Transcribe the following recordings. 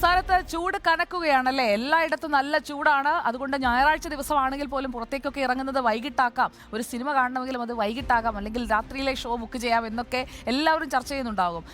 സംസ്ഥാനത്ത് ചൂട് കനക്കുകയാണല്ലേ? എല്ലായിടത്തും നല്ല ചൂടാണ്. അതുകൊണ്ട് ഞായറാഴ്ച ദിവസമാണെങ്കിൽ പോലും പുറത്തേക്കൊക്കെ ഇറങ്ങുന്നത് വൈകിട്ടാക്കാം. ഒരു സിനിമ കാണണമെങ്കിലും അത് വൈകിട്ടാകാം. അല്ലെങ്കിൽ രാത്രിയിലെ ഷോ ബുക്ക് ചെയ്യാം എന്നൊക്കെ എല്ലാവരും ചർച്ച ചെയ്യുന്നുണ്ടാകും.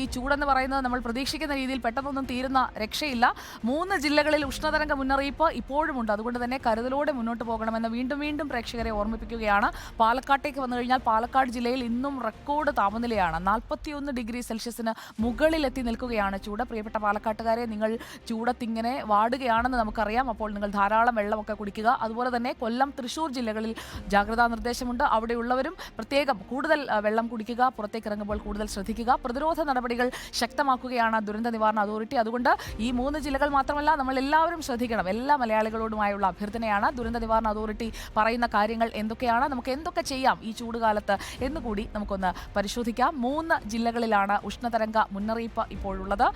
ഈ ചൂടെന്ന് പറയുന്നത് നമ്മൾ പ്രതീക്ഷിക്കുന്ന രീതിയിൽ പെട്ടെന്നൊന്നും തീരുന്ന രക്ഷയില്ല. മൂന്ന് ജില്ലകളിൽ ഉഷ്ണതരംഗ മുന്നറിയിപ്പ് ഇപ്പോഴുമുണ്ട് അതുകൊണ്ട് തന്നെ കരുതലോടെ മുന്നോട്ട് പോകണമെന്ന് വീണ്ടും വീണ്ടും പ്രേക്ഷകരെ ഓർമ്മിപ്പിക്കുകയാണ്. പാലക്കാട്ടേക്ക് വന്നു കഴിഞ്ഞാൽ പാലക്കാട് ജില്ലയിൽ ഇന്നും റെക്കോർഡ് താപനിലയാണ്. നാൽപ്പത്തിയൊന്ന് ഡിഗ്രി സെൽഷ്യസിന് മുകളിലെത്തി നിൽക്കുകയാണ് ചൂട്. പ്രിയപ്പെട്ട പാലക്കാട്ടുകാരെ നിങ്ങൾ ചൂടത്തിങ്ങനെ വാടുകയാണെന്ന് നമുക്കറിയാം. അപ്പോൾ നിങ്ങൾ ധാരാളം വെള്ളമൊക്കെ കുടിക്കുക. അതുപോലെ തന്നെ കൊല്ലം തൃശ്ശൂർ ജില്ലകളിൽ ജാഗ്രതാ നിർദ്ദേശമുണ്ട്. അവിടെയുള്ളവരും പ്രത്യേകം കൂടുതൽ വെള്ളം കുടിക്കുക പുറത്തേക്ക് ഇറങ്ങുമ്പോൾ കൂടുതൽ ശ്രദ്ധിക്കുക. പ്രതിരോധ നടപടികൾ ശക്തമാക്കുകയാണ് ദുരന്ത നിവാരണ അതോറിറ്റി. അതുകൊണ്ട് ഈ മൂന്ന് ജില്ലകൾ മാത്രമല്ല നമ്മൾ എല്ലാവരും ശ്രദ്ധിക്കണം. എല്ലാ മലയാളികളോടുമായുള്ള അഭ്യർത്ഥനയാണ് ദുരന്ത നിവാരണ അതോറിറ്റി പറയുന്ന കാര്യങ്ങൾ എന്തൊക്കെയാണ് നമുക്ക് എന്തൊക്കെ ചെയ്യാം ഈ ചൂടുകാലത്ത് എന്നുകൂടി നമുക്കൊന്ന് പരിശോധിക്കാം. മൂന്ന് ജില്ലകളിലാണ് ഉഷ്ണതരംഗ മുന്നറിയിപ്പ് ഇപ്പോഴുള്ളത്.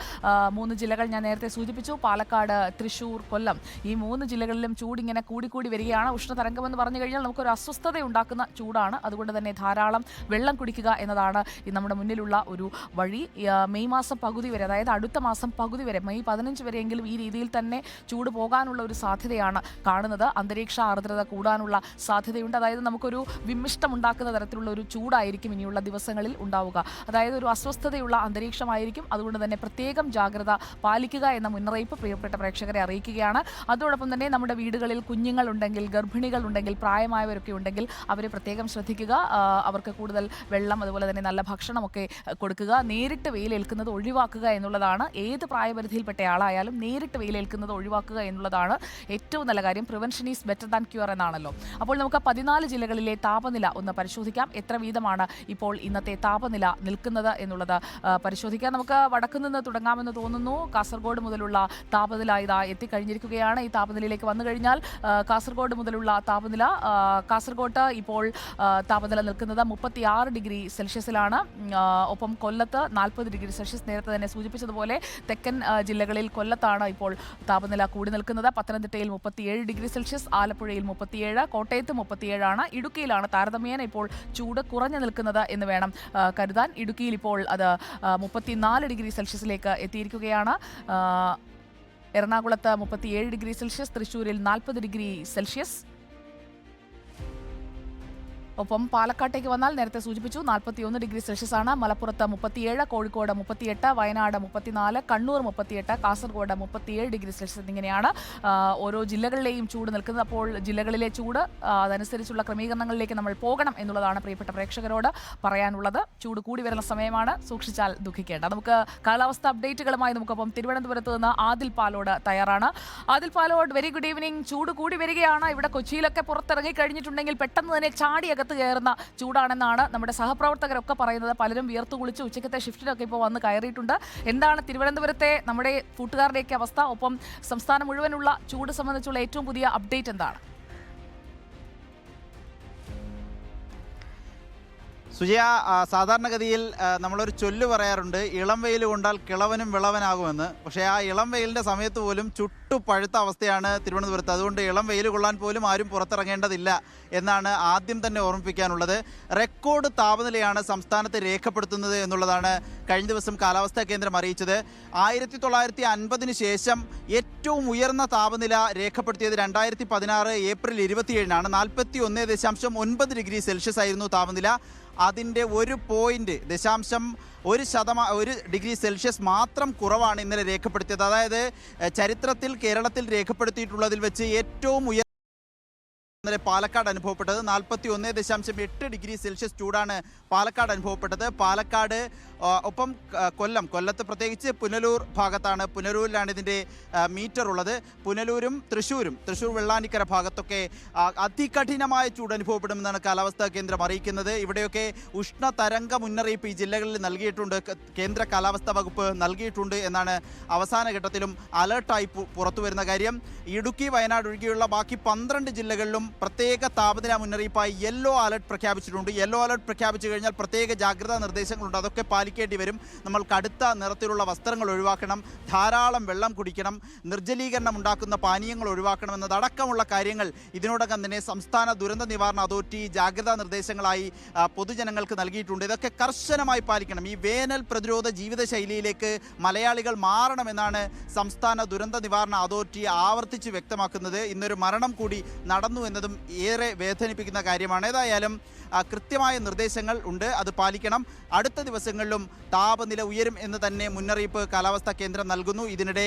മൂന്ന് ജില്ലകൾ ഞാൻ നേരത്തെ സൂചിപ്പിച്ചു പാലക്കാട് തൃശൂർ കൊല്ലം. ഈ മൂന്ന് ജില്ലകളിലും ചൂടിങ്ങനെ കൂടിക്കൂടി വരികയാണ്. ഉഷ്ണതരംഗം എന്ന് പറഞ്ഞു കഴിഞ്ഞാൽ നമുക്കൊരു അസ്വസ്ഥത ഉണ്ടാക്കുന്ന ചൂടാണ്. അതുകൊണ്ട് തന്നെ ധാരാളം വെള്ളം കുടിക്കുക എന്നതാണ് നമ്മുടെ മുന്നിലുള്ള ഒരു വഴി. മെയ് മാസം പകുതി വരെ അതായത് അടുത്ത മാസം പകുതി വരെ മെയ് പതിനഞ്ച് വരെയെങ്കിലും ഈ രീതിയിൽ തന്നെ ചൂട് പോകാനുള്ള ഒരു സാധ്യതയാണ് കാണുന്നത്. അന്തരീക്ഷ ആർദ്രത കൂടാനുള്ള സാധ്യതയുണ്ട്. അതായത് നമുക്കൊരു വിമിഷ്ടം ഉണ്ടാക്കുന്ന തരത്തിലുള്ള ഒരു ചൂടായിരിക്കും ഇനിയുള്ള ദിവസങ്ങളിൽ ഉണ്ടാവുക. അതായത് ഒരു അസ്വസ്ഥതയുള്ള അന്തരീക്ഷമായിരിക്കും. അതുകൊണ്ട് തന്നെ പ്രത്യേകം ജാഗ്രത പാലിക്കുക എന്ന മുന്നറിയിപ്പ് പ്രിയപ്പെട്ട പ്രേക്ഷകരെ അറിയിക്കുകയാണ്. അതോടൊപ്പം തന്നെ നമ്മുടെ വീടുകളിൽ കുഞ്ഞുങ്ങളുണ്ടെങ്കിൽ ഗർഭിണികളുണ്ടെങ്കിൽ പ്രായമായവരൊക്കെ ഉണ്ടെങ്കിൽ അവരെ പ്രത്യേകം ശ്രദ്ധിക്കുക. അവർക്ക് കൂടുതൽ വെള്ളം അതുപോലെ തന്നെ നല്ല ഭക്ഷണമൊക്കെ കൊടുക്കുക. നേരിട്ട് വെയിലേൽക്കുന്നത് ഒഴിവാക്കുക എന്നുള്ളതാണ്. ഏത് പ്രായപരിധിയിൽപ്പെട്ട ആളായാലും നേരിട്ട് വെയിലേൽക്കുന്നത് ഒഴിവാക്കുക എന്നുള്ളതാണ് ഏറ്റവും നല്ല കാര്യം. Prevention is better than cure എന്നാണല്ലോ. അപ്പോൾ നമുക്ക് പതിനാല് ജില്ലകളിലെ താപനില ഒന്ന് പരിശോധിക്കാം. എത്ര വീതമാണ് ഇപ്പോൾ ഇന്നത്തെ താപനില നിൽക്കുന്നത് എന്നുള്ളത് പരിശോധിക്കാം. നമുക്ക് വടക്കു നിന്ന് തുടങ്ങാമെന്ന് തോന്നുന്നു. കാസർഗോഡ് മുതലുള്ള താപനില ഇതാ എത്തിക്കഴിഞ്ഞിരിക്കുകയാണ്. ഈ താപനിലയിലേക്ക് വന്നു കഴിഞ്ഞാൽ കാസർഗോഡ് മുതലുള്ള താപനില കാസർഗോട്ട് ഇപ്പോൾ താപനില നിൽക്കുന്നത് മുപ്പത്തി ആറ് ഡിഗ്രി സെൽഷ്യസിലാണ്. ഒപ്പം കൊല്ലത്ത് നാൽപ്പത് ഡിഗ്രി സെൽഷ്യസ് നേരത്തെ തന്നെ സൂചിപ്പിച്ചതുപോലെ തെക്കൻ ജില്ലകളിൽ കൊല്ലത്താണ് ഇപ്പോൾ താപനില കൂടി നിൽക്കുന്നത്. പത്തനംതിട്ടയിൽ മുപ്പത്തിയേഴ് ഡിഗ്രി സെൽഷ്യസ് ആലപ്പുഴയിൽ മുപ്പത്തിയേഴ് കോട്ടയത്ത് മുപ്പത്തിയേഴാണ്. ഇടുക്കിയിലാണ് താരതമ്യേന ഇപ്പോൾ ചൂട് കുറഞ്ഞു നിൽക്കുന്നത് എന്ന് വേണം കരുതാൻ. ഇടുക്കിയിൽ ഇപ്പോൾ അത് മുപ്പത്തിനാല് ഡിഗ്രി സെൽഷ്യസിലേക്ക് എത്തിയിരിക്കുകയാണ്. എറണാകുളത്ത് മുപ്പത്തിയേഴ് ഡിഗ്രി സെൽഷ്യസ് തൃശ്ശൂരിൽ നാൽപ്പത് ഡിഗ്രി സെൽഷ്യസ്. ഒപ്പം പാലക്കാട്ടേക്ക് വന്നാൽ നേരത്തെ സൂചിപ്പിച്ചു നാൽപ്പത്തിയൊന്ന് ഡിഗ്രി സെൽഷ്യസ് ആണ്. മലപ്പുറത്ത് മുപ്പത്തിയേഴ് കോഴിക്കോട് മുപ്പത്തിയെട്ട് വയനാട് മുപ്പത്തിനാല് കണ്ണൂർ മുപ്പത്തിയെട്ട് കാസർഗോഡ് മുപ്പത്തിയേഴ് ഡിഗ്രി സെൽഷ്യസ് എന്നിങ്ങനെയാണ് ഓരോ ജില്ലകളിലെയും ചൂട് നിൽക്കുന്നത്. അപ്പോൾ ജില്ലകളിലെ ചൂട് അതനുസരിച്ചുള്ള ക്രമീകരണങ്ങളിലേക്ക് നമ്മൾ പോകണം എന്നുള്ളതാണ് പ്രിയപ്പെട്ട പ്രേക്ഷകരോട് പറയാനുള്ളത്. ചൂട് കൂടി വരുന്ന സമയമാണ്. സൂക്ഷിച്ചാൽ ദുഃഖിക്കേണ്ട. നമുക്ക് കാലാവസ്ഥ അപ്ഡേറ്റുകളുമായി നമുക്കൊപ്പം തിരുവനന്തപുരത്ത് നിന്ന് ആദിൽ പാലോട് തയ്യാറാണ്. Adil Palode very good evening ചൂട് കൂടി വരികയാണ്. ഇവിടെ കൊച്ചിയിലൊക്കെ പുറത്തിറങ്ങി കഴിഞ്ഞിട്ടുണ്ടെങ്കിൽ പെട്ടെന്ന് തന്നെ ചാടി അകത്ത് കയറുന്ന ചൂടാണെന്നാണ് നമ്മുടെ സഹപ്രവർത്തകരൊക്കെ പറയുന്നത്. പലരും വിയർത്തു കുളിച്ച് ഉച്ചക്കത്തെ ഷിഫ്റ്റിലൊക്കെ ഇപ്പോൾ വന്ന് കയറിയിട്ടുണ്ട്. എന്താണ് തിരുവനന്തപുരത്തെ നമ്മുടെ കൂട്ടുകാരുടെയൊക്കെ അവസ്ഥ? ഒപ്പം സംസ്ഥാനം മുഴുവനുള്ള ചൂട് സംബന്ധിച്ചുള്ള ഏറ്റവും പുതിയ അപ്ഡേറ്റ് എന്താണ്? സുജയ സാധാരണഗതിയിൽ നമ്മളൊരു ചൊല്ല് പറയാറുണ്ട് ഇളം വെയിൽ കൊണ്ടാൽ കിളവനും വിളവനാകുമെന്ന്. പക്ഷേ ആ ഇളം വെയിലിന്റെ സമയത്ത് പോലും ചുട്ടു പഴുത്ത അവസ്ഥയാണ് തിരുവനന്തപുരത്ത്. അതുകൊണ്ട് ഇളം വെയിൽ കൊള്ളാൻ പോലും ആരും പുറത്തിറങ്ങേണ്ടതില്ല എന്നാണ് ആദ്യം തന്നെ ഓർമ്മിപ്പിക്കാനുള്ളത്. റെക്കോർഡ് താപനിലയാണ് സംസ്ഥാനത്ത് രേഖപ്പെടുത്തുന്നത് എന്നുള്ളതാണ് കഴിഞ്ഞ ദിവസം കാലാവസ്ഥാ കേന്ദ്രം അറിയിച്ചത്. ആയിരത്തി തൊള്ളായിരത്തി അൻപതിന് ശേഷം ഏറ്റവും ഉയർന്ന താപനില രേഖപ്പെടുത്തിയത് രണ്ടായിരത്തി പതിനാറ് ഏപ്രിൽ ഇരുപത്തിയേഴിനാണ്. നാൽപ്പത്തി ഒന്ന് ദശാംശം ഒൻപത് ഡിഗ്രി സെൽഷ്യസ് ആയിരുന്നു താപനില. അതിന്റെ ഒരു പോയിന്റ് ദശാംശം ഒരു ശതമാ ഒരു ഡിഗ്രി സെൽഷ്യസ് മാത്രം കുറവാണ് ഇന്നലെ രേഖപ്പെടുത്തിയത്. അതായത് ചരിത്രത്തിൽ കേരളത്തിൽ രേഖപ്പെടുത്തിയിട്ടുള്ളതിൽ വെച്ച് ഏറ്റവും ഉയർ ഇന്നലെ പാലക്കാട് അനുഭവപ്പെട്ടത്. നാൽപ്പത്തി ഒന്ന് ദശാംശം എട്ട് ഡിഗ്രി സെൽഷ്യസ് ചൂടാണ് പാലക്കാട് അനുഭവപ്പെട്ടത്. പാലക്കാട് ഒപ്പം കൊല്ലം. കൊല്ലത്ത് പ്രത്യേകിച്ച് പുനലൂർ ഭാഗത്താണ് പുനലൂരിലാണ് ഇതിന്റെ മീറ്റർ ഉള്ളത്. പുനലൂരും തൃശ്ശൂരും തൃശ്ശൂർ വെള്ളാനിക്കര ഭാഗത്തൊക്കെ അതികഠിനമായ ചൂട് അനുഭവപ്പെടുമെന്നാണ് കാലാവസ്ഥാ കേന്ദ്രം അറിയിക്കുന്നത്. ഇവിടെയൊക്കെ ഉഷ്ണ തരംഗ മുന്നറിയിപ്പ് ഈ ജില്ലകളിൽ നൽകിയിട്ടുണ്ട്. കേന്ദ്ര കാലാവസ്ഥാ വകുപ്പ് നൽകിയിട്ടുണ്ട് എന്നാണ് അവസാന ഘട്ടത്തിലും അലേർട്ടായി പു- പുറത്തു വരുന്ന കാര്യം. ഇടുക്കി വയനാട് ഒഴികെയുള്ള ബാക്കി പന്ത്രണ്ട് ജില്ലകളിലും പ്രത്യേക താപനില മുന്നറിയിപ്പായി യെല്ലോ അലർട്ട് പ്രഖ്യാപിച്ചിട്ടുണ്ട്. യെല്ലോ അലർട്ട് പ്രഖ്യാപിച്ചു കഴിഞ്ഞാൽ പ്രത്യേക ജാഗ്രതാ നിർദ്ദേശങ്ങളുണ്ട്. അതൊക്കെ പാലിക്കേണ്ടി വരും. നമ്മൾ കടുത്ത നിറത്തിലുള്ള വസ്ത്രങ്ങൾ ഒഴിവാക്കണം. ധാരാളം വെള്ളം കുടിക്കണം. നിർജലീകരണം ഉണ്ടാക്കുന്ന പാനീയങ്ങൾ ഒഴിവാക്കണം എന്നതടക്കമുള്ള കാര്യങ്ങൾ ഇതിനോടകം തന്നെ സംസ്ഥാന ദുരന്ത നിവാരണ അതോറിറ്റി ജാഗ്രതാ നിർദ്ദേശങ്ങളായി പൊതുജനങ്ങൾക്ക് നൽകിയിട്ടുണ്ട്. ഇതൊക്കെ കർശനമായി പാലിക്കണം. ഈ വേനൽ പ്രതിരോധ ജീവിതശൈലിയിലേക്ക് മലയാളികൾ മാറണമെന്നാണ് സംസ്ഥാന ദുരന്ത നിവാരണ അതോറിറ്റി ആവർത്തിച്ച് വ്യക്തമാക്കുന്നത്. ഇന്നൊരു മരണം കൂടി നടന്നു എന്നതും ഏറെ വേദനിപ്പിക്കുന്ന കാര്യമാണ്. ഏതായാലും കൃത്യമായ നിർദ്ദേശങ്ങൾ ഉണ്ട്. അത് പാലിക്കണം. അടുത്ത ദിവസങ്ങളിലും താപനില ഉയരും എന്ന് തന്നെ മുന്നറിയിപ്പ് കാലാവസ്ഥാ കേന്ദ്രം നൽകുന്നു. ഇതിനിടെ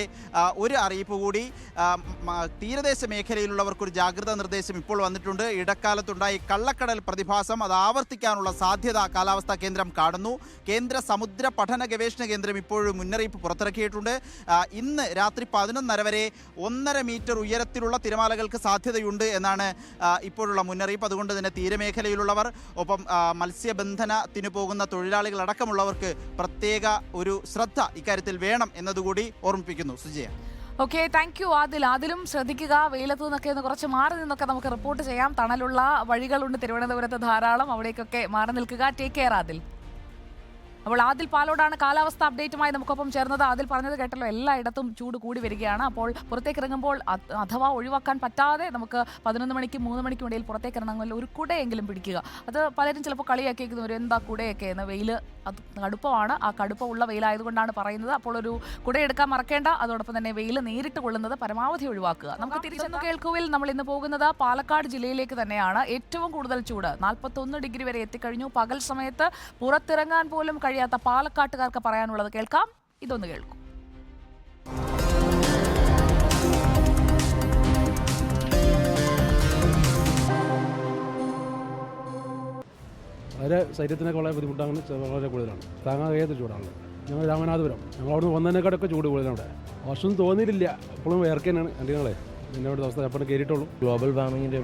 ഒരു അറിയിപ്പ് കൂടി തീരദേശ മേഖലയിലുള്ളവർക്കൊരു ജാഗ്രതാ നിർദ്ദേശം ഇപ്പോൾ വന്നിട്ടുണ്ട്. ഇടക്കാലത്തുണ്ടായി കള്ളക്കടൽ പ്രതിഭാസം അത് ആവർത്തിക്കാനുള്ള സാധ്യത കാലാവസ്ഥാ കേന്ദ്രം കാണുന്നു. കേന്ദ്ര സമുദ്ര പഠന ഗവേഷണ കേന്ദ്രം ഇപ്പോഴും മുന്നറിയിപ്പ് പുറത്തിറക്കിയിട്ടുണ്ട്. ഇന്ന് രാത്രി പതിനൊന്നര വരെ ഒന്നര മീറ്റർ ഉയരത്തിലുള്ള തിരമാലകൾക്ക് സാധ്യതയുണ്ട് എന്നാണ് ഇപ്പോഴുള്ള മുന്നറിയിപ്പ്. അതുകൊണ്ട് തന്നെ തീരമേഖലയിലുള്ളവർ ഒപ്പം മത്സ്യബന്ധനത്തിന് പോകുന്ന തൊഴിലാളികൾ അടക്കമുള്ളവർക്ക് പ്രത്യേക ഒരു ശ്രദ്ധ ഇക്കാര്യത്തിൽ വേണം എന്നതുകൂടി ഓർമ്മിപ്പിക്കുന്നു Sujaya. Okay thank you Adil. ആദിലും ശ്രദ്ധിക്കുക. വെയിലത്ത് നിന്നൊക്കെ ഒന്ന് കുറച്ച് മാറി നിന്നൊക്കെ നമുക്ക് റിപ്പോർട്ട് ചെയ്യാം. തണലുള്ള വഴികളുണ്ട്. തിരുവനന്തപുരത്ത് ധാരാളം അവിടേക്കൊക്കെ മാറി നിൽക്കുക. Take care Adil. അപ്പോൾ ആദിൽ പാലോടാണ് കാലാവസ്ഥ അപ്ഡേറ്റുമായി നമുക്കൊപ്പം ചേർന്നത്. ആദിൽ പറഞ്ഞത് കേട്ടല്ലോ എല്ലായിടത്തും ചൂട് കൂടി വരികയാണ്. അപ്പോൾ പുറത്തേക്ക് ഇറങ്ങുമ്പോൾ അഥവാ ഒഴിവാക്കാൻ പറ്റാതെ നമുക്ക് പതിനൊന്ന് മണിക്കും മൂന്ന് മണിക്കും ഇടയിൽ പുറത്തേക്ക് ഇറങ്ങുമ്പോൾ ഒരു കുടയെങ്കിലും പിടിക്കുക. അത് പലരും ചിലപ്പോൾ കളിയാക്കിയിരിക്കുന്നു ഒരു എന്താ കുടയൊക്കെ? എന്ന്. വെയിൽ അത് കടുപ്പമാണ്. ആ കടുപ്പമുള്ള വെയിലായതുകൊണ്ടാണ് പറയുന്നത്. അപ്പോൾ ഒരു കുടയെടുക്കാൻ മറക്കേണ്ട. അതോടൊപ്പം തന്നെ വെയിൽ നേരിട്ട് കൊള്ളുന്നത് പരമാവധി ഒഴിവാക്കുക. നമുക്ക് തിരിച്ചെന്ന് കേൾക്കുവിൽ നമ്മൾ ഇന്ന് പോകുന്നത് പാലക്കാട് ജില്ലയിലേക്ക് തന്നെയാണ്. ഏറ്റവും കൂടുതൽ ചൂട് നാൽപ്പത്തൊന്ന് ഡിഗ്രി വരെ എത്തിക്കഴിഞ്ഞു. പകൽ സമയത്ത് പുറത്തിറങ്ങാൻ പോലും കഴിയാത്ത പാലക്കാട്ടുകാർക്ക് പറയാനുള്ളത് കേൾക്കാം. ഇതൊന്ന് കേൾക്കും. വളരെ ശരീരത്തിനൊക്കെ വളരെ ബുദ്ധിമുട്ടാണ് വളരെ കൂടുതലാണ്. താങ്ങാൻ കഴിയാത്ത ചൂടാണ് ഞങ്ങൾ രാമനാഥപുരം. ഞങ്ങൾ അവിടുന്ന് വന്നതിനേക്കാളൊക്കെ ചൂട് കൂടുതലാണ് അവിടെ. വർഷം തോന്നിയിട്ടില്ല. എപ്പോഴും വേർക്കാനാണ് എന്റെ ഞങ്ങളെ പിന്നെ അവിടെ അവസ്ഥ അപ്പം കയറിയിട്ടുള്ളൂ ഗ്ലോബൽ വാർമിങ്ങിന്റെ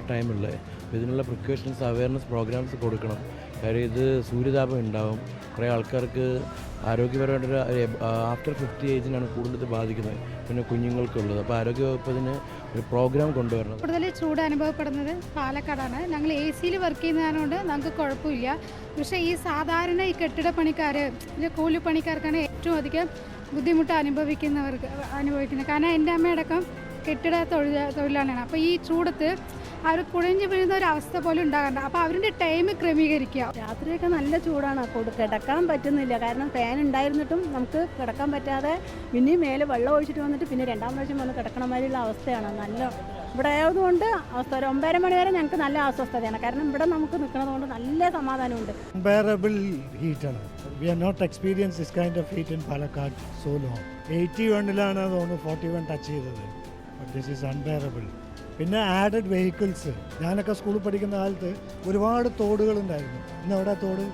ടൈമുള്ള ഇതിനുള്ള പ്രിക്കോഷൻസ് അവയർനെസ് പ്രോഗ്രാംസ് കൊടുക്കണം. കാര്യം ഇത് സൂര്യതാപം ഉണ്ടാവും. കുറേ ആൾക്കാർക്ക് ആരോഗ്യപരമായിട്ടൊരു ആഫ്റ്റർ ഫിഫ്റ്റി ഏജിനാണ് കൂടുതൽ ബാധിക്കുന്നത്. പിന്നെ കുഞ്ഞുങ്ങൾക്കുള്ളത്. അപ്പോൾ ആരോഗ്യവകുപ്പ് ഇതിന് ഒരു പ്രോഗ്രാം കൊണ്ടുവരണം. കൂടുതൽ ചൂട് അനുഭവപ്പെടുന്നത് പാലക്കാടാണ്. ഞങ്ങൾ എ സിയിൽ വർക്ക് ചെയ്യുന്നതുകൊണ്ട് നമുക്ക് കുഴപ്പമില്ല. പക്ഷേ ഈ സാധാരണ ഈ കെട്ടിട പണിക്കാർ കൂലിപ്പണിക്കാർക്കാണ് ഏറ്റവും അധികം ബുദ്ധിമുട്ട് അനുഭവിക്കുന്നവർക്ക് അനുഭവിക്കുന്നത്. കാരണം എന്റെ അമ്മയടക്കം കെട്ടിട തൊഴിൽ തൊഴിലാളിയാണ്. അപ്പോൾ ഈ ചൂടത്ത് അവർ കുഴഞ്ഞു വീഴുന്ന ഒരു അവസ്ഥ പോലും ഉണ്ടാകാറുണ്ട് അപ്പോൾ അവരുടെ ടൈം ക്രമീകരിക്കുക. രാത്രിയൊക്കെ നല്ല ചൂടാണ്. അപ്പോൾ കിടക്കാൻ പറ്റുന്നില്ല. കാരണം ഫാൻ ഉണ്ടായിരുന്നിട്ടും നമുക്ക് കിടക്കാൻ പറ്റാതെ പിന്നെയും മേലെ വെള്ളം ഒഴിച്ചിട്ട് വന്നിട്ട് പിന്നെ രണ്ടാം പ്രാവശ്യം വന്ന് കിടക്കണ മാതിരിയുള്ള അവസ്ഥയാണ്. നല്ല ഇവിടെ ആയതുകൊണ്ട് അവസ്ഥ ഒരു ഒമ്പതര മണി വരെ ഞങ്ങൾക്ക് നല്ല അസ്വസ്ഥതയാണ്. കാരണം ഇവിടെ നമുക്ക് നിൽക്കുന്നത് കൊണ്ട് നല്ല സമാധാനമുണ്ട്. ഹീറ്റ് ആണ്. We are not experience this kind of heat in Palakkad so long eighty വണ്ണിലാണ് തോന്നുന്നു ഫോർട്ടി വൺ ടച്ച് ചെയ്തത്. ദിസ് ഈസ് അൺബെയറബിൾ പിന്നെ ആഡഡ് വെഹിക്കിൾസ് ഞാനൊക്കെ സ്കൂളിൽ പഠിക്കുന്ന കാലത്ത് ഒരുപാട് തോടുകളുണ്ടായിരുന്നു ഇന്ന് അവിടെ തോട്?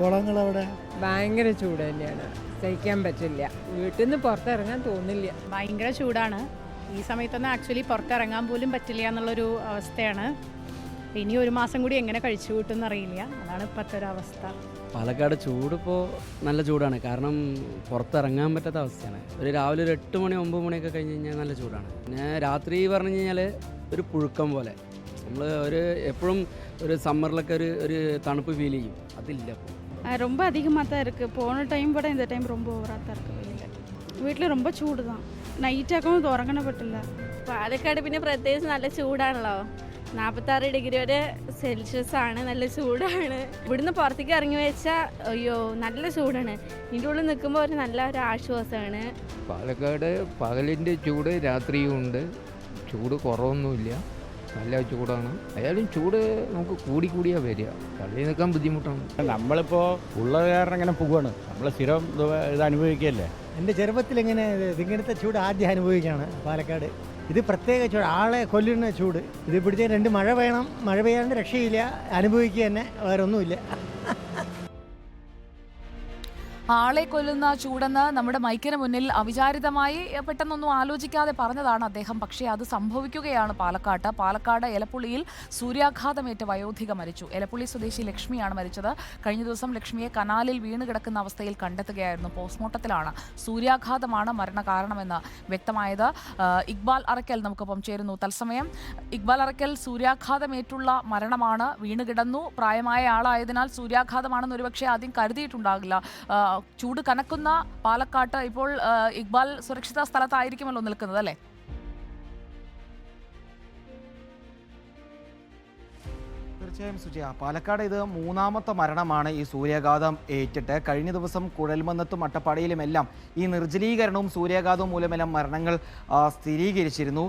കുളങ്ങൾ അവിടെ ഭയങ്കര ചൂട് തന്നെയാണ്. സഹിക്കാൻ പറ്റില്ല. വീട്ടിൽ നിന്ന് പുറത്തിറങ്ങാൻ തോന്നില്ല. ഭയങ്കര ചൂടാണ്. ഈ സമയത്തൊന്നും ആക്ച്വലി പുറത്തിറങ്ങാൻ പോലും പറ്റില്ല എന്നുള്ളൊരു അവസ്ഥയാണ്. ഇനി ഒരു മാസം കൂടി എങ്ങനെ കഴിച്ചു കൂട്ടുമെന്ന് അറിയില്ല അതാണ് ഇപ്പോഴത്തെ ഒരു അവസ്ഥ. പാലക്കാട് ചൂടിപ്പോൾ നല്ല ചൂടാണ് കാരണം പുറത്തിറങ്ങാൻ പറ്റാത്ത അവസ്ഥയാണ് ഒരു രാവിലെ ഒരു എട്ട് മണി ഒമ്പത് മണിയൊക്കെ കഴിഞ്ഞ് കഴിഞ്ഞാൽ നല്ല ചൂടാണ് പിന്നെ രാത്രി പറഞ്ഞു കഴിഞ്ഞാൽ ഒരു പുഴുക്കം പോലെ നമ്മൾ ഒരു എപ്പോഴും ഒരു സമ്മറിലൊക്കെ ഒരു ഒരു തണുപ്പ് ഫീൽ ചെയ്യും അതില്ല ഇപ്പോൾ ரொம்ப அதிகமாக தான் இருக்குது போன டைம் விட இந்த டைம் ரொம்ப ஓவராக தான் இருக்குது வெயில் வீட்டில் ரொம்ப சூடு தான் നൈറ്റാക്കുമ്പോൾ ഉറങ്ങണ പറ്റില്ല പാലക്കാട് പിന്നെ പ്രത്യേകിച്ച് നല്ല ചൂടാണല്ലോ നാൽപ്പത്താറ് ഡിഗ്രി വരെ സെൽഷ്യസ് ആണ് നല്ല ചൂടാണ്. ഇവിടുന്ന് പുറത്തേക്ക് ഇറങ്ങി വെച്ചാൽ അയ്യോ നല്ല ചൂടാണ്. ഇതിന്റെ ഉള്ളിൽ നിൽക്കുമ്പോൾ ഒരു നല്ല ഒരു ആശ്വാസമാണ്. പാലക്കാട് പകലിന്റെ ചൂട് രാത്രിയും ഉണ്ട്. ചൂട് കുറവൊന്നുമില്ല. നല്ല ചൂടാണ്. അയാളും ചൂട് നമുക്ക് കൂടി കൂടിയാ വരിക. തള്ളി നിൽക്കാൻ ബുദ്ധിമുട്ടാണ്. നമ്മളിപ്പോൾ ഉള്ളത് കാരണം ഇങ്ങനെ പോവാണ്. നമ്മൾ സ്ഥിരം ഇത് ഇത് അനുഭവിക്കുകയല്ലേ? എന്റെ ചെറുപ്പത്തിൽ ഇങ്ങനെ ഇങ്ങനത്തെ ചൂട് ആദ്യം അനുഭവിക്കുകയാണ് പാലക്കാട്. ഇത് പ്രത്യേക ചൂട് ആളെ കൊല്ലുന്ന ചൂട്. ഇത് പിടിച്ച രണ്ട് മഴ വേണം മഴ പെയ്യാണ്ട് രക്ഷയില്ല അനുഭവിക്കുക തന്നെ വേറെ ഒന്നുമില്ല ആളെ കൊല്ലുന്ന ചൂടെന്ന് നമ്മുടെ മൈക്കിന് മുന്നിൽ അവിചാരിതമായി പെട്ടെന്നൊന്നും ആലോചിക്കാതെ പറഞ്ഞതാണ് അദ്ദേഹം. പക്ഷേ അത് സംഭവിക്കുകയാണ് പാലക്കാട്ട്. പാലക്കാട് എലപ്പുള്ളിയിൽ സൂര്യാഘാതമേറ്റ് വയോധിക മരിച്ചു. എലപ്പുള്ളി സ്വദേശി ലക്ഷ്മിയാണ് മരിച്ചത്. കഴിഞ്ഞ ദിവസം ലക്ഷ്മിയെ കനാലിൽ വീണ് കിടക്കുന്ന അവസ്ഥയിൽ കണ്ടെത്തുകയായിരുന്നു. പോസ്റ്റ്മോർട്ടത്തിലാണ് സൂര്യാഘാതമാണ് മരണകാരണമെന്ന് വ്യക്തമായത്. ഇക്ബാൽ അറക്കൽ നമുക്കൊപ്പം ചേരുന്നു. തത്സമയം ഇക്ബാൽ അറക്കൽ സൂര്യാഘാതമേറ്റുള്ള മരണമാണ്. വീണ് കിടന്നു. പ്രായമായ ആളായതിനാൽ സൂര്യാഘാതമാണെന്ന് ഒരുപക്ഷെ ആദ്യം കരുതിയിട്ടുണ്ടാകില്ല. ചൂട് കനക്കുന്ന പാലക്കാട്ട് ഇപ്പോൾ ഇക്ബാൽ സുരക്ഷിത സ്ഥലത്തായിരിക്കുമല്ലോ നിൽക്കുന്നത് അല്ലേ? തീർച്ചയായും സുജയ. പാലക്കാട് ഇത് മൂന്നാമത്തെ മരണമാണ് ഈ സൂര്യാഘാതം ഏറ്റിട്ട്. കഴിഞ്ഞ ദിവസം കുഴൽമന്നത്തും അട്ടപ്പാടിയിലുമെല്ലാം ഈ നിർജലീകരണവും സൂര്യാഘാതവും മൂലമെല്ലാം മരണങ്ങൾ സ്ഥിരീകരിച്ചിരുന്നു.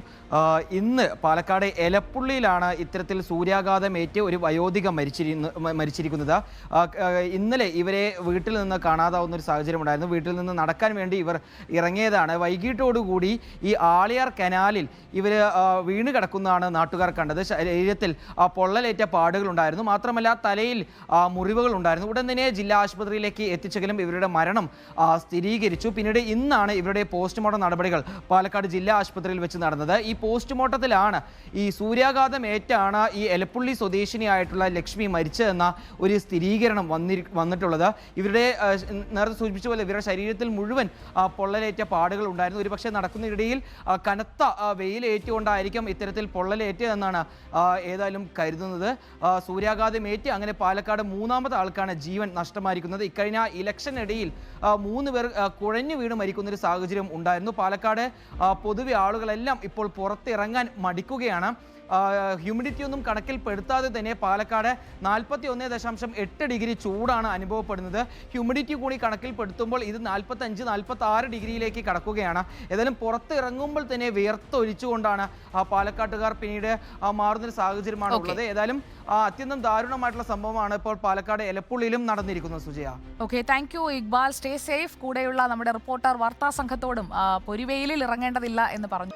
ഇന്ന് പാലക്കാട് എലപ്പുള്ളിയിലാണ് ഇത്തരത്തിൽ സൂര്യാഘാതം ഏറ്റ് ഒരു വയോധിക മരിച്ചിരുന്നു മരിച്ചിരിക്കുന്നത്. ഇന്നലെ ഇവരെ വീട്ടിൽ നിന്ന് കാണാതാവുന്ന ഒരു സാഹചര്യം ഉണ്ടായിരുന്നു. വീട്ടിൽ നിന്ന് നടക്കാൻ വേണ്ടി ഇവർ ഇറങ്ങിയതാണ്. വൈകിട്ടോടുകൂടി ഈ ആളിയാർ കനാലിൽ ഇവർ വീണ് കിടക്കുന്നതാണ് നാട്ടുകാർ കണ്ടത്. ശരീരത്തിൽ പൊള്ളലേറ്റ പാടുകളുണ്ടായിരുന്നു മാത്രമല്ല തലയിൽ മുറിവുകൾ ഉണ്ടായിരുന്നു ഉടൻ തന്നെ ജില്ലാ ആശുപത്രിയിലേക്ക് എത്തിച്ചെങ്കിലും ഇവരുടെ മരണം സ്ഥിരീകരിച്ചു. പിന്നീട് ഇന്നാണ് ഇവരുടെ പോസ്റ്റ്മോർട്ടം നടപടികൾ പാലക്കാട് ജില്ലാ ആശുപത്രിയിൽ വെച്ച് നടന്നത്. ഈ പോസ്റ്റ്മോർട്ടത്തിലാണ് ഈ സൂര്യാഘാതം ഏറ്റാണ് ഈ എലപ്പുള്ളി സ്വദേശിനിയായിട്ടുള്ള ലക്ഷ്മി മരിച്ചതെന്ന ഒരു സ്ഥിരീകരണം വന്നി വന്നിട്ടുള്ളത്. ഇവരുടെ നേരത്തെ സൂചിപ്പിച്ച പോലെ ഇവരുടെ ശരീരത്തിൽ മുഴുവൻ പൊള്ളലേറ്റ പാടുകൾ ഉണ്ടായിരുന്നു. ഒരുപക്ഷെ നടക്കുന്നതിനിടയിൽ കനത്ത വെയിലേറ്റുകൊണ്ടായിരിക്കും ഇത്തരത്തിൽ പൊള്ളലേറ്റതെന്നാണ് എന്നാണ് ഏതായാലും കരുതുന്നത്. ആ, സൂര്യാഘാതം ഏറ്റ്. അങ്ങനെ പാലക്കാട് മൂന്നാമത്തെ ആൾക്കാണ് ജീവൻ നഷ്ടമായിരിക്കുന്നത്. ഇക്കഴിഞ്ഞ ഇലക്ഷനിടയിൽ മൂന്ന് പേർ കുഴഞ്ഞു വീണ് മരിക്കുന്ന ഒരു സാഹചര്യം ഉണ്ടായിരുന്നു. പാലക്കാട് പൊതുവെ ആളുകളെല്ലാം ഇപ്പോൾ പുറത്തിറങ്ങാൻ മടിക്കുകയാണ്. ഹ്യൂമിഡിറ്റി ഒന്നും കണക്കിൽപ്പെടുത്താതെ തന്നെ പാലക്കാട് നാൽപ്പത്തി ഒന്ന് ദശാംശം എട്ട് ഡിഗ്രി ചൂടാണ് അനുഭവപ്പെടുന്നത്. ഹ്യൂമിഡിറ്റി കൂടി കണക്കിൽപ്പെടുത്തുമ്പോൾ ഇത് നാൽപ്പത്തഞ്ച് നാൽപ്പത്തി ആറ് ഡിഗ്രിയിലേക്ക് കടക്കുകയാണ്. ഏതായാലും പുറത്തിറങ്ങുമ്പോൾ തന്നെ വിയർത്തൊഴിച്ചുകൊണ്ടാണ് ആ പാലക്കാട്ടുകാർ പിന്നീട് മാറുന്നൊരു സാഹചര്യമാണ് ഉള്ളത്. ഏതായാലും ആ, അത്യന്തം ദാരുണമായിട്ടുള്ള സംഭവമാണ് ഇപ്പോൾ പാലക്കാട് എലപ്പുള്ളിയിലും നടന്നിരിക്കുന്നത് Sujaya. Okay thank you Iqbal. Stay safe കൂടെയുള്ള നമ്മുടെ റിപ്പോർട്ടർ വാർത്താ സംഘത്തോടും പൊരുവെയിലിൽ ഇറങ്ങേണ്ടതില്ല എന്ന് പറഞ്ഞു.